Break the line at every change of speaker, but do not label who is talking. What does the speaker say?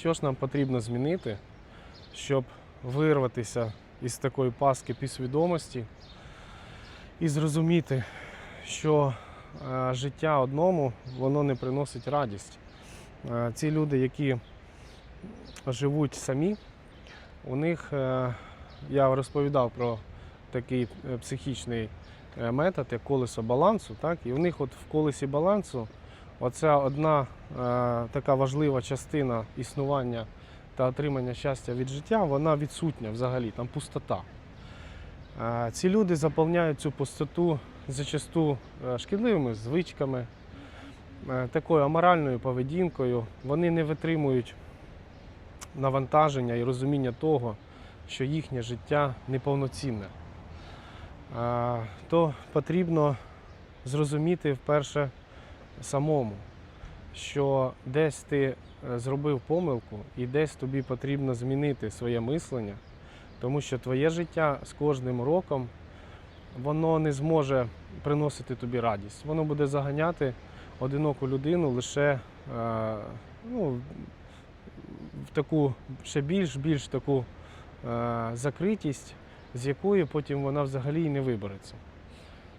Що ж нам потрібно змінити, щоб вирватися із такої паски підсвідомості і зрозуміти, що е, життя одному воно не приносить радість. Е, ці люди, які живуть самі, у них е, я розповідав про такий психічний метод, як колесо балансу. Так? І в них от в колесі балансу оця одна е, така важлива частина існування та отримання щастя від життя, вона відсутня взагалі, там пустота. Е, ці люди заповняють цю пустоту зачасту е, шкідливими звичками, е, такою аморальною поведінкою. Вони не витримують навантаження і розуміння того, що їхнє життя неповноцінне. Е, То потрібно зрозуміти вперше самому, що десь ти е, зробив помилку і десь тобі потрібно змінити своє мислення, тому що твоє життя з кожним роком воно не зможе приносити тобі радість. Воно буде заганяти одиноку людину лише е, ну, в таку ще більш більш таку е, закритість, з якої потім вона взагалі і не вибереться.